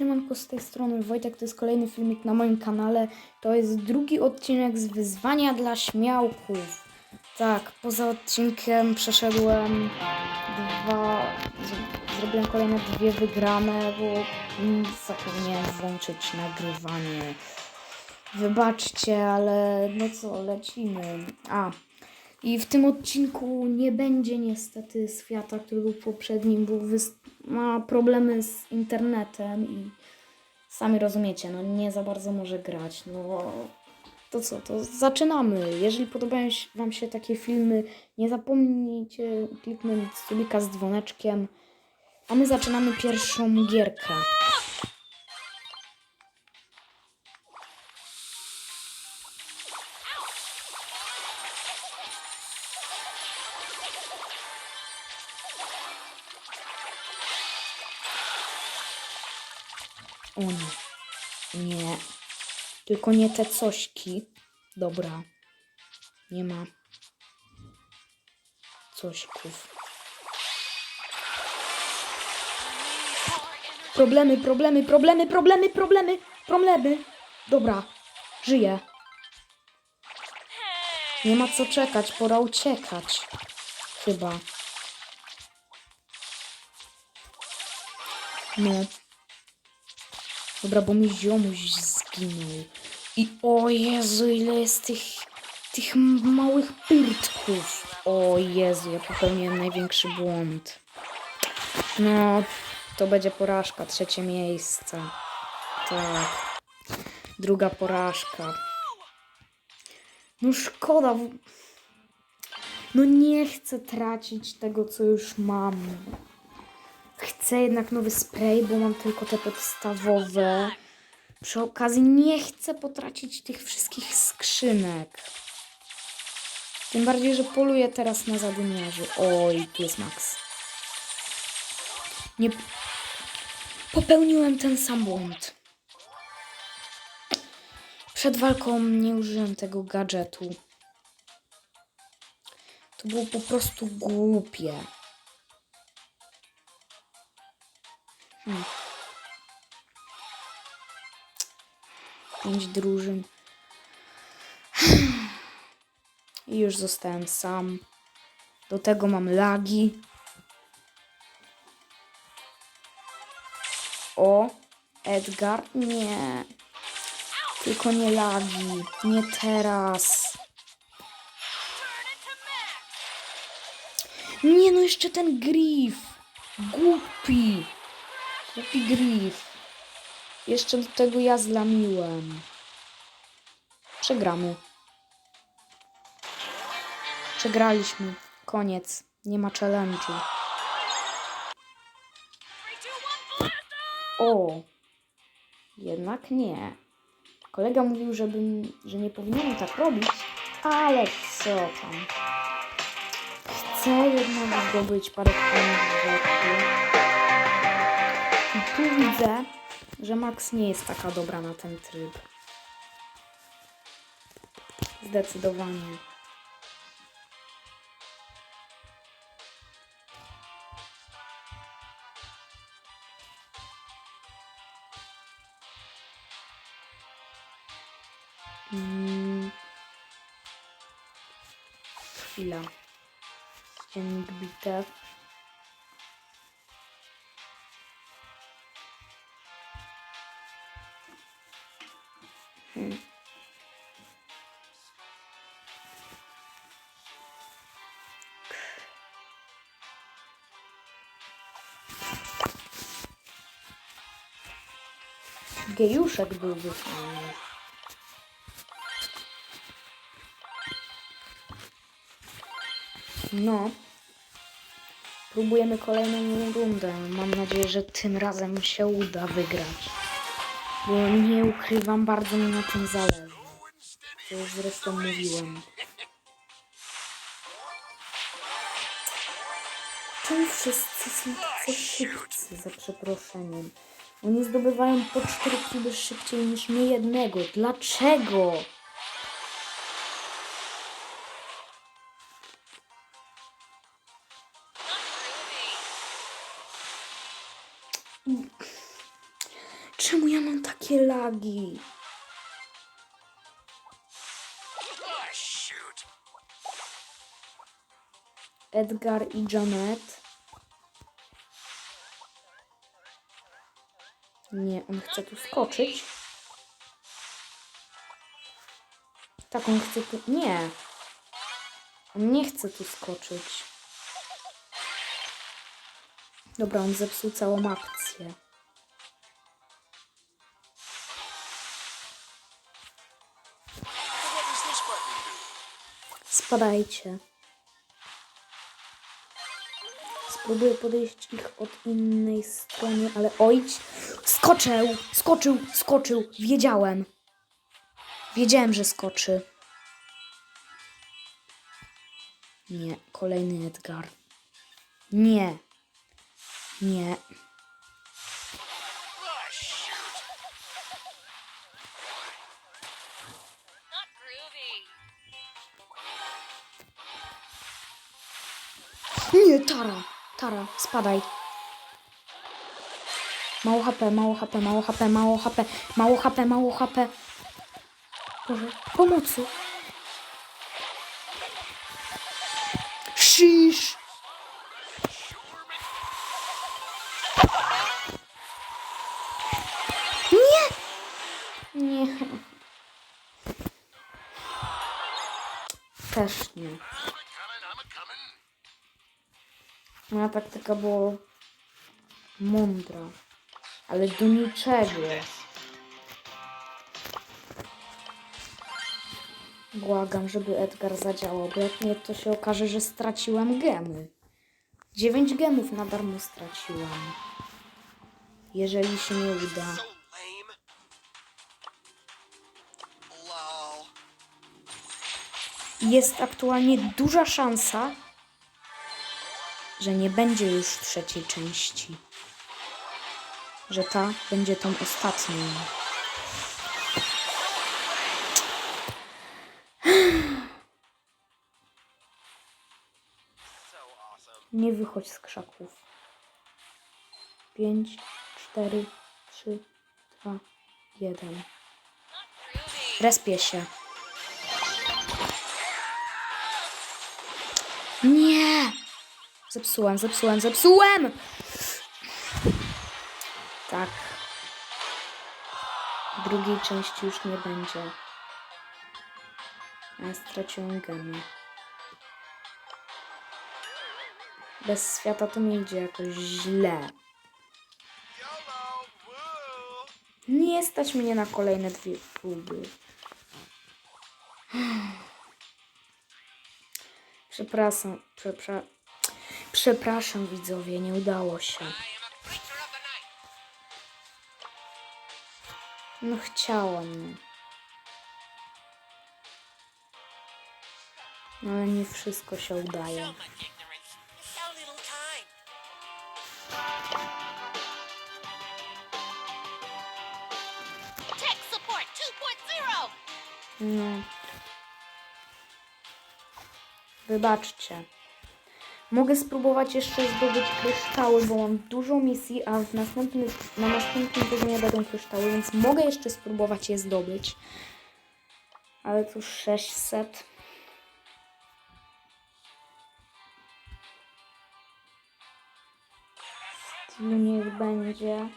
siemanko z tej strony Wojtek, to jest kolejny filmik na moim kanale. To jest drugi odcinek z wyzwania dla śmiałków. Tak, poza odcinkiem przeszedłem dwa, zrobiłem kolejne dwie wygrane, bo mm, zapomniałem włączyć nagrywanie. Wybaczcie, ale no co, lecimy. A, i w tym odcinku nie będzie niestety świata, który był poprzednim, bo ma problemy z internetem i sami rozumiecie, no nie za bardzo może grać. No to co, to zaczynamy. Jeżeli podobają Wam się takie filmy, nie zapomnijcie kliknąć subika z dzwoneczkiem. A my zaczynamy pierwszą gierkę. O nie. Nie. Tylko nie te cośki. Dobra. Nie ma cośków. Problemy, problemy, problemy, problemy, problemy, problemy. Dobra. Żyję. Nie ma co czekać, pora uciekać. Chyba. No. Dobra, bo mi ziomuś zginął. I o Jezu, ile jest tych, tych małych pyrtków. O Jezu, ja popełniłem największy błąd. No, to będzie porażka, trzecie miejsce. Tak. Druga porażka. No szkoda. No nie chcę tracić tego, co już mam. Chcę jednak nowy spray, bo mam tylko te podstawowe. Przy okazji nie chcę potracić tych wszystkich skrzynek. Tym bardziej, że poluję teraz na zadymiarzy. Oj, tu jest Max. Nie... Popełniłem ten sam błąd. Przed walką nie użyłem tego gadżetu. To było po prostu głupie. Hmm. Pięć drużyn. I już zostałem sam. Do tego mam lagi. O, Edgar? Nie. Tylko nie lagi. Nie teraz. Nie no, jeszcze ten Griff. Głupi. Głupi Griff. Jeszcze do tego ja zlamiłem. Przegramy. Przegraliśmy. Koniec. Nie ma challenge'u. O! Jednak nie. Kolega mówił, żebym, że nie powinienem tak robić, ale co tam. Chcę jednak zdobyć parę. I tu widzę, że Max nie jest taka dobra na ten tryb. Zdecydowanie. Mm. Chwila. Dziennik bitew. Gejuszek byłby fajny. No. Próbujemy kolejną rundę. Mam nadzieję, że tym razem się uda wygrać. Bo nie ukrywam, bardzo mi na tym zależy. To już zresztą mówiłem. Czemu wszyscy są tacy za przeproszeniem? Oni zdobywają po cztery kluby szybciej niż my jednego. Dlaczego? Czemu ja mam takie lagi? Edgar i Janet. Nie, on chce tu skoczyć. Tak, on chce tu... Nie. On nie chce tu skoczyć. Dobra, on zepsuł całą akcję. Spadajcie. Spróbuję podejść ich od innej strony, ale oj, skoczył, skoczył, skoczył, wiedziałem. Wiedziałem, że skoczy. Nie, kolejny Edgar. Nie. Nie. Nie, Tara. Tara, spadaj. Mało HP, mało HP, mało HP, mało HP, mało HP, mało HP. Boże, pomocy. Shish. Nie. Nie. Też nie. Moja taktyka była mądra, ale do niczego. Błagam, żeby Edgar zadziałał, bo jak nie, to się okaże, że straciłam gemy. Dziewięć gemów na darmo straciłam. Jeżeli się nie uda. Jest aktualnie duża szansa, że nie będzie już trzeciej części. Że ta będzie tą ostatnią. Nie wychodź z krzaków. 5, 4, 3, 2, 1. Not groovy. Respię się. Zepsułem, zepsułem, zepsułem! Tak. Drugiej części już nie będzie. Ja straciłem gemy. Bez świata to mi idzie jakoś źle. Nie stać mnie na kolejne dwie próby. Przepraszam, przepra... przepraszam widzowie, nie udało się. No chciałam. No ale nie wszystko się udaje. So much ignorance. So little time. Tech support 2.0. No. Wybaczcie. Mogę spróbować jeszcze zdobyć kryształy, bo mam dużo misji, a w następnym, na następnym poziomie będą kryształy, więc mogę jeszcze spróbować je zdobyć. Ale tu 600. Stylu niech będzie.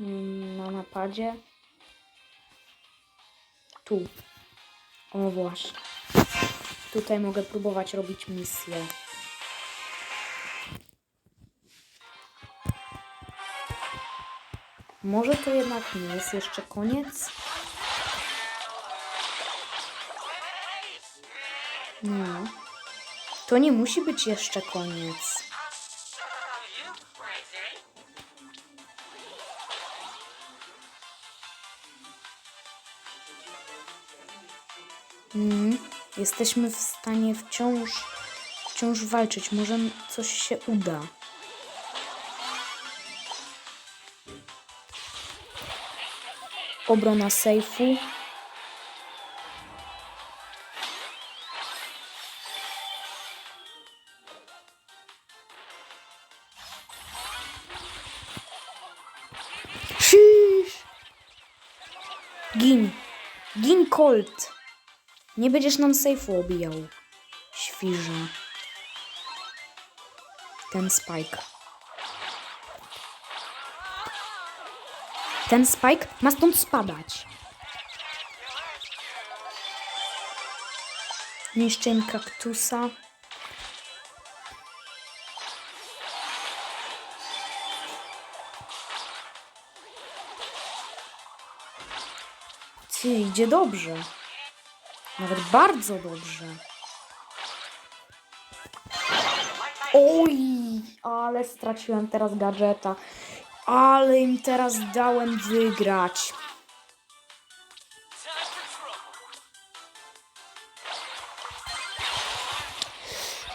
Mm, na napadzie. Tu. O właśnie. Tutaj mogę próbować robić misję. Może to jednak nie jest jeszcze koniec? No. To nie musi być jeszcze koniec. Mm, jesteśmy w stanie wciąż, wciąż walczyć. Może coś się uda. Obrona sejfu. Gin. Gin Colt. Nie będziesz nam sejfu obijał. Świża. Ten Spike. Ten Spike ma stąd spadać. Niszczę kaktusa. Ty, idzie dobrze. Nawet bardzo dobrze. Oj, ale straciłem teraz gadżeta. Ale im teraz dałem wygrać.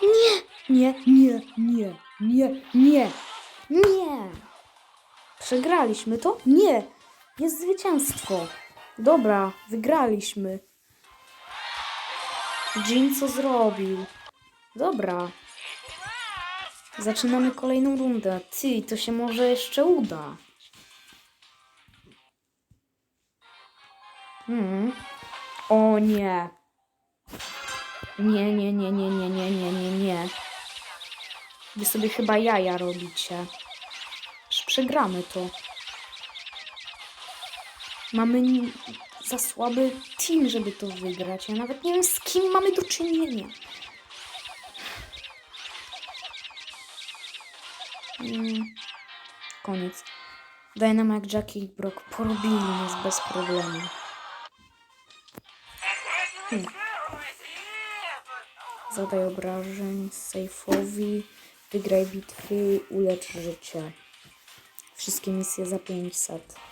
Nie, nie, nie, nie, nie, nie, nie. Przegraliśmy to? Nie. Jest zwycięstwo. Dobra, wygraliśmy. Jean co zrobił? Dobra. Zaczynamy kolejną rundę. Ty, to się może jeszcze uda. Hmm. O nie. Nie, nie, nie, nie, nie, nie, nie, nie, nie. Wy sobie chyba jaja robicie. Przegramy to. Mamy za słaby team, żeby to wygrać. Ja nawet nie wiem, z kim mamy do czynienia. Mm, koniec. Dynamite, Jackie i Brock porobili nas bez problemu. Hmm. Zadaj obrażeń sejfowi, wygraj bitwy, ulecz życie. Wszystkie misje za 500. I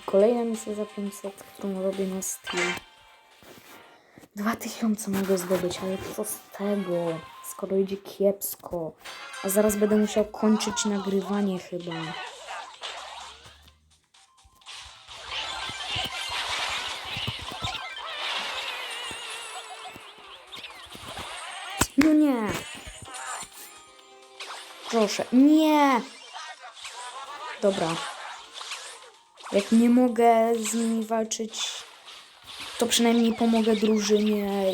kolejna misja za 500, którą robię na Steam. 2000 mogę zdobyć, ale co z tego, skoro idzie kiepsko. A zaraz będę musiał kończyć nagrywanie chyba. No nie. Proszę, nie. Dobra. Jak nie mogę z nimi walczyć, to przynajmniej pomogę drużynie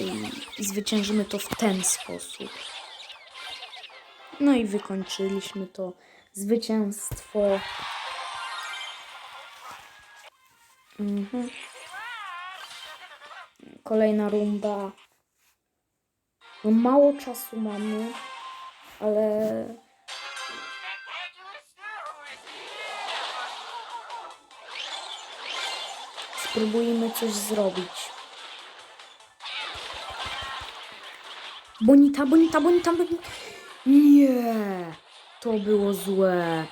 i, zwyciężymy to w ten sposób. No i wykończyliśmy to zwycięstwo. Mhm. Kolejna runda. No mało czasu mamy, ale spróbujmy coś zrobić. Bonita, bonita, bonita, bonita. Nie, to było złe.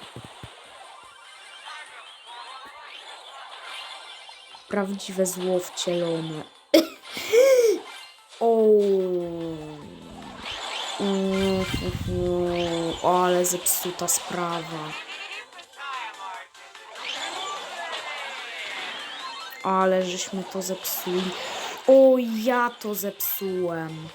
Prawdziwe zło wcielone. o. Mm, Ale zepsuta sprawa. Ale żeśmy to zepsuli. O, ja to zepsułem.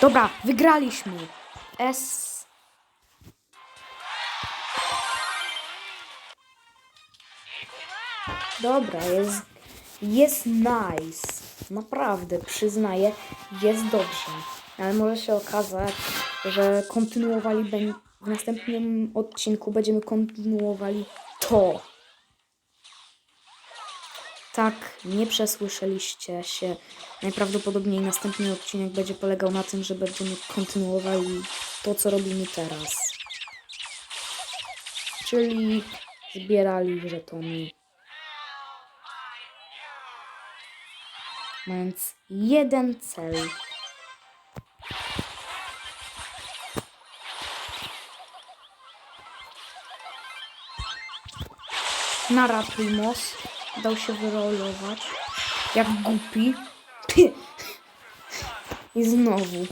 Dobra, wygraliśmy. S. Dobra, jest, jest nice. Naprawdę, przyznaję, jest dobrze. Ale może się okazać, że kontynuowali w następnym odcinku będziemy kontynuowali to. Tak, nie przesłyszeliście się. Najprawdopodobniej następny odcinek będzie polegał na tym, że będziemy kontynuowali to, co robimy teraz. Czyli zbierali żetony. Mając jeden cel. Naratuj Mos. Dał się wyrolować. Jak głupi. I znowu.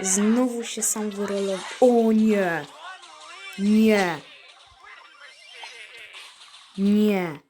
Znowu się sam wyrolował. O nie. Nie. Nie.